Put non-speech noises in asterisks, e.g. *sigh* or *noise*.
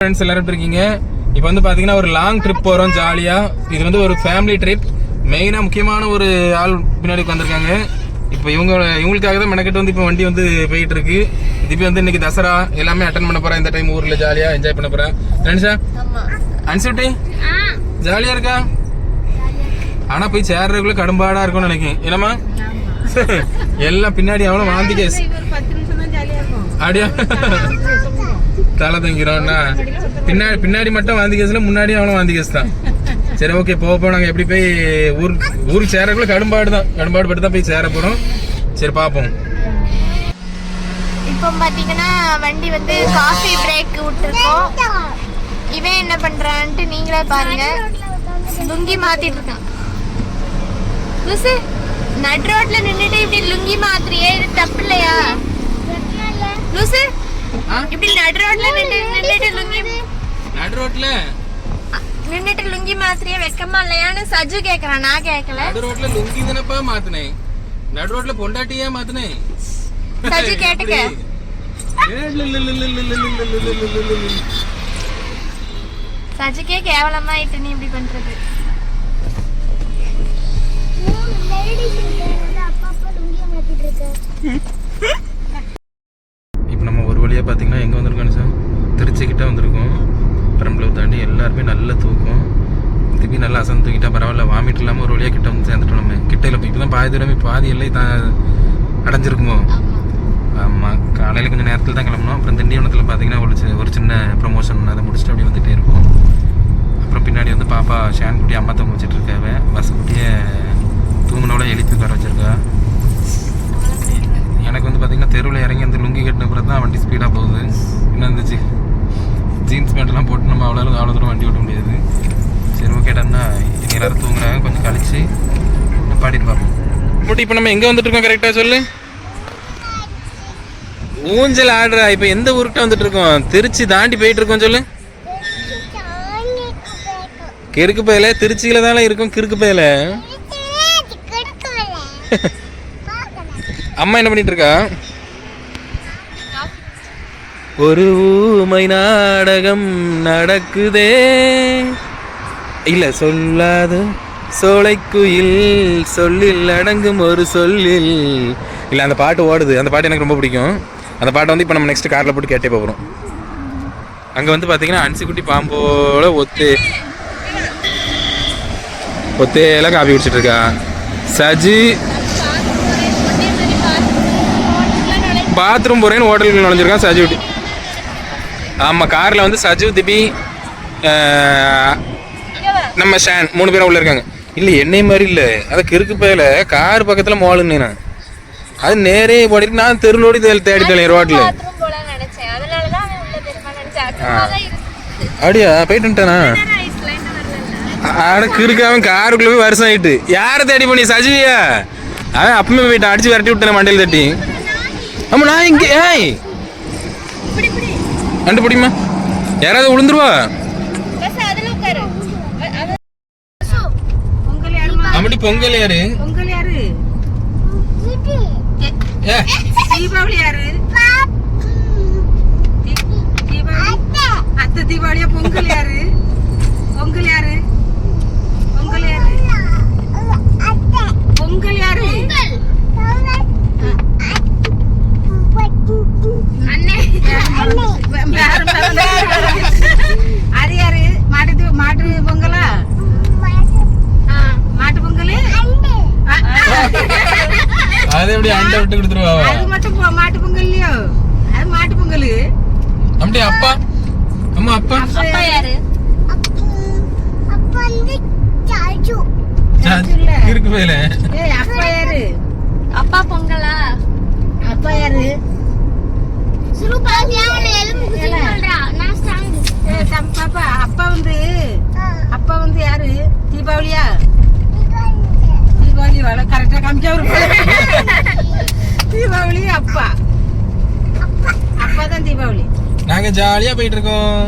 Friends எல்லாரும் இருக்கீங்க? இப்போ வந்து பாத்தீங்கன்னா ஒரு லாங் ட்ரிப் போறோம் ஜாலியா இது வந்து ஒரு ஃபேமிலி ட்ரிப் மெயினா முக்கியமான ஒரு ஆள் பின்னாடி உட்காந்துருக்காங்க இப்போ இவங்க இவங்களுக்காக தான் மெனக்கெட்டு வந்து இப்போ வண்டி வந்து போயிட்டு இருக்கு. திருப்பி வந்து இன்னைக்கு தசரா எல்லாமே அட்டன் பண்ண போறேன் இந்த டைம் ஊர்ல ஜாலியா என்ஜாய் பண்ண போறேன் ஃப்ரெண்ட்ஸா அன்சுட்டி? ஜாலியா இருக்கா? ஆனா போய் சேர்றதுக்குள்ள கடும்பாடா இருக்கும்னு நினைக்கிறேன். என்னம்மா? *laughs* எல்லாம் பின்னாடி அவனும் வாந்தி கேஸ் அப்படியா? தலை தங்கிறோம்னா பின்னாடி பின்னாடி மட்டும் வாந்தி கேஸ்ல முன்னாடி அவனும் வாந்தி கேஸ் தான். சரி ஓகே போக போக நாங்க எப்படி போய் ஊர் ஊருக்கு சேரக்குள்ள கடும்பாடு தான். கடும்பாடு பட்டு தான் போய் சேர போறோம் சரி பாப்போம். இப்போ பாத்தீங்கன்னா வண்டி வந்து காஃபி பிரேக் விட்டுருக்கோம். இவன் என்ன பண்றான்ட்டு நீங்களே பாருங்க. துங்கி மாத்திட்டு இருக்கான். நட் ரோட்ல நின்னுட்டு இப்படி லுங்கி மாத்திரியே இது தப்பு இல்லையா லூசு இப்படி நட் ரோட்ல நின்று நின்னுட்டு லுங்கி நடு ரோட்ல நின்னுட்டு லுங்கி மாத்திரியே வெக்கமா இல்லையான்னு சஜு கேக்குறான் நான் கேட்கல நடு ரோட்ல லுங்கி தானப்பா மாத்தினேன் நடு ரோட்ல பொண்டாட்டியா மாத்தினேன் சஜு கேட்டுக்க சஜுக்கே கேவலமா ஆயிட்டு நீ இப்படி பண்றது இப்போ நம்ம ஒரு வழியாக பார்த்தீங்கன்னா எங்கே வந்திருக்கோம் சார் திருச்சி கிட்ட வந்திருக்கோம் பெரம்பலூர் தாண்டி எல்லாருமே நல்ல தூக்கம். திருப்பி நல்லா அசந்து தூக்கிட்டா பரவாயில்ல வாமிட் இல்லாமல் ஒரு வழியாக கிட்ட வந்து சேர்ந்துட்டோம் நம்ம. கிட்ட இல்லை இப்போ தான் பாதி தூரமே பாதி எல்லை தான் அடைஞ்சிருக்குமோ? ஆமாம் காலையில் கொஞ்சம் நேரத்தில் தான் கிளம்பணும் அப்புறம் திண்டிவனத்தில் பார்த்தீங்கன்னா ஒரு ஒரு சின்ன ப்ரொமோஷன் அதை முடிச்சுட்டு அப்படியே வந்துகிட்டே இருக்கும். அப்புறம் பின்னாடி வந்து பாப்பா ஷேன் குட்டி அம்மா தூங்க வச்சுட்டு இருக்காவ பஸ் குட்டியை தூங்கினோட எழுப்பி உட்கார வச்சுருக்கா. எனக்கு வந்து பார்த்திங்கன்னா தெருவில் இறங்கி அந்த லுங்கி கட்டின அப்புறம் தான் வண்டி ஸ்பீடாக போகுது. என்ன இருந்துச்சு? ஜீன்ஸ் பேண்ட்லாம் போட்டு நம்ம அவ்வளோ அவ்வளோ தூரம் வண்டி ஓட்ட முடியாது. சரி ஓகேடாண்ணா இனி எல்லாரும் தூங்குறாங்க. கொஞ்சம் கழிச்சு பாடிட்டு பார்ப்போம். முட்டி இப்போ நம்ம எங்கே வந்துட்டு இருக்கோம்? கரெக்டாக சொல்லு. ஊஞ்சல் ஆடுறா. இப்போ எந்த ஊருக்கிட்ட வந்துட்டு இருக்கோம்? திருச்சி தாண்டி போயிட்டு இருக்கோம் சொல்லு. கிறுக்கு பயில திருச்சியில தானே இருக்கும் கிறுக்கு பயில? *laughs* அம்மா என்ன பண்ணிட்டு இருக்கா? ஒரு ஊமை நாடகம் நடக்குதே. இல்ல சொல்லாது சோலைக்குயில் சொல்லில் அடங்கும் ஒரு சொல்லில். இல்ல அந்த பாட்டு ஓடுது. அந்த பாட்டு எனக்கு ரொம்ப பிடிக்கும். அந்த பாட்டை வந்து இப்போ நம்ம நெக்ஸ்ட் காரில் போட்டு கேட்டே போகிறோம் அங்கே வந்து பார்த்தீங்கன்னா அன்சிக்குட்டி பாம்போட ஒத்து ஒத்தையெல்லாம் காப்பி குடிச்சிட்டு இருக்கா. சஜி பாத்ரூம் போறேன்னு ஹோட்டலுக்கு நுழைஞ்சிருக்கான் சஜு டி- ஆமா கார்ல வந்து சஜு திபி நம்ம ஷான் மூணு பேரும் உள்ள இருக்காங்க. இல்ல என்னை மாதிரி இல்ல. அது கிறுக்கு போயில கார் பக்கத்துல மோளுன்னு நான். அது நேரே போடிட்டு நான் தெருளோடி தேடி தலையன் இருக்குது அப்படியா? போயிட்டு வந்துட்டானா? ஆட கிறுக்கு அவன் காருக்குள்ள போய் வருஷம் ஆயிட்டு. யாரை தேடி பண்ணி சஜிவியா? அவன் அப்பமே போயிட்டான் அடிச்சு விரட்டி விட்டேன் மண்டையில் தட்டி. ஆமா நான் இங்க ஏய். கண்டுபிடிமா பிடிமா யாராவது விழுந்துருவா அப்படி பொங்கல் யாரு? பொங்கல் யாரு தீபாவளி யாரு? தீபாவளி அத்தை தீபாவளியா பொங்கல் யாரு பொங்கல் யாரு பொங்கல் யாரு பொங்கல் யாரு அண்ணே யாரு பிறந்தா? அது யாரு மாட்டு தீ- மாட்டு பொங்கலா? மாட்டு பொங்கல்? அது எப்படி அண்டை விட்டு கொடுத்துருவா? அது மட்டும் பொ- மாட்டு பொங்கல் இல்லையோ அது மாட்டு பொங்கல். அப்படி அப்பா? அம்மா அப்பா? அப்பா யாரு? இருக்கு போயில ஏய் அப்பா யாரு? அப்பா பொங்கலா? அப்பா யாரு? ஏய், தம் பாப்பா அப்பா வந்து அப்பா வந்து யாரு தீபாவளியா தீபாவளி வள கரெக்டா காமிச்சா தீபாவளி அப்பா. அப்பா தான் தீபாவளி. நாங்க ஜாலியா போயிட்டு இருக்கோம்.